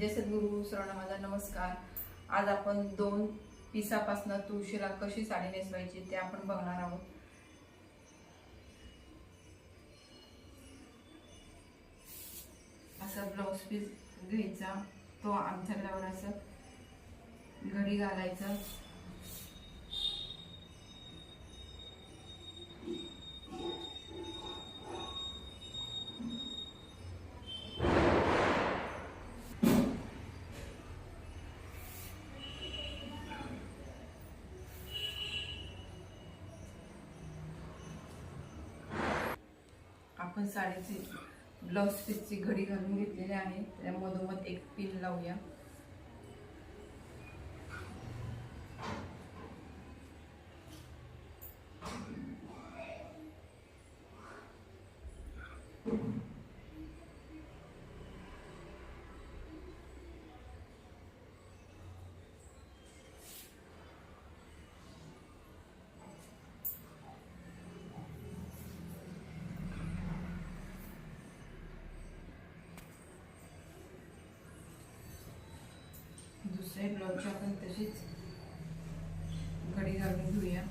जय सद्गुरू सर्वांना माझा नमस्कार. आज आपण दोन पिसापासनं तुळशीला कशी साडी नेसवायची ते आपण बघणार आहोत. असा ब्लाऊज पीस घ्यायचा तो आमच्याकडे असं घडी घालायचा. आपण साडीची ब्लाऊज पीसची घडी घालून घेतलेली आहे. त्या मधोमध एक पिन लावूया. दुसऱ्या ब्लाऊजची आपण तशीच घडी घालून घेऊया.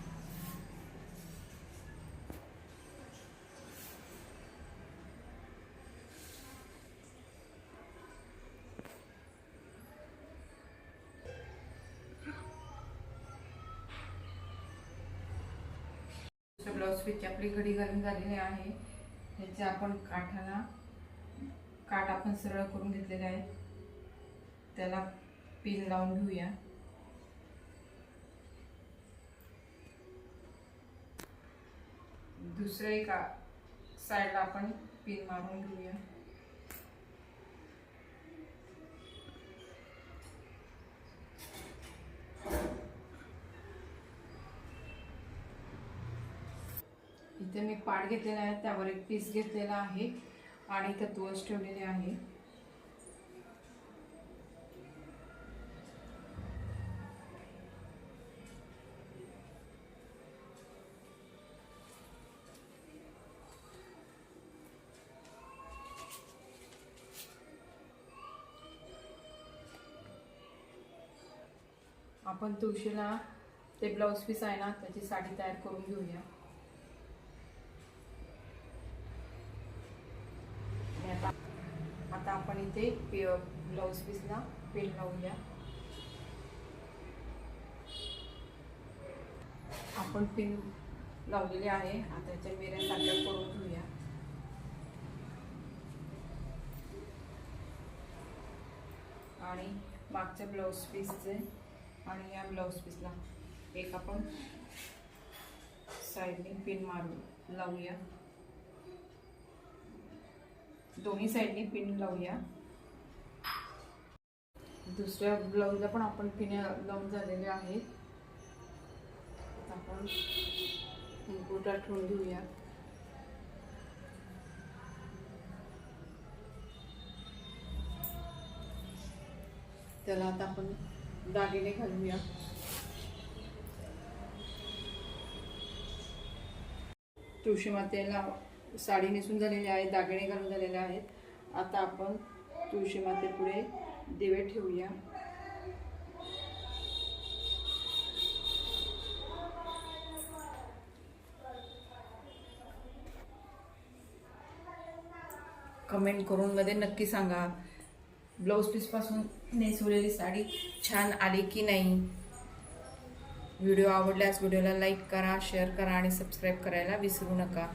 ब्लाऊज पीसची आपली घडी घालून झालेली आहे. ह्याचे आपण काठाला काठ आपण सरळ करून घेतलेले आहे. त्याला पिन लावून घेऊया. दुसऱ्या एका साईडला आपण पिन मारून घेऊया. इथे मी पाट घेतलेला आहे त्यावर एक पीस घेतलेला आहे आणि इथं तुळस ठेवलेले आहे. आपण तुळशीला ते ब्लाऊज पीस आहे ना त्याची साडी तयार करून घेऊया. आता आपण इथे ब्लाऊज पीसला पेन लावूया. आपण पिन लावलेले आहे आता त्याच्या मेऱ्या सारख्या करून घेऊया. आणि मागच्या ब्लाऊज पीसचे आणि या ब्लाऊज पीसला एक आपण साईडने पिन मारू लावूया. दोन्ही साईडने पिन लावूया. दुसऱ्या ब्लाऊजला पण आपण पिन लावून झालेले आहेत. आपण गोटा ठेवून घेऊया. त्याला आता आपण दागिने घालूया तुळशी मातेला साडी नेसून झालेली आहे दागिने घालून झालेले आहेत. आता आपण तुळशी मातेपुढे दिवे ठेवूया. कमेंट करून मध्ये नक्की सांगा. ब्लाऊज पीसपासून नेसवलेली साडी छान आली की नाही? व्हिडिओ आवडल्यास व्हिडिओला लाईक करा शेअर करा आणि सबस्क्राईब करायला विसरू नका.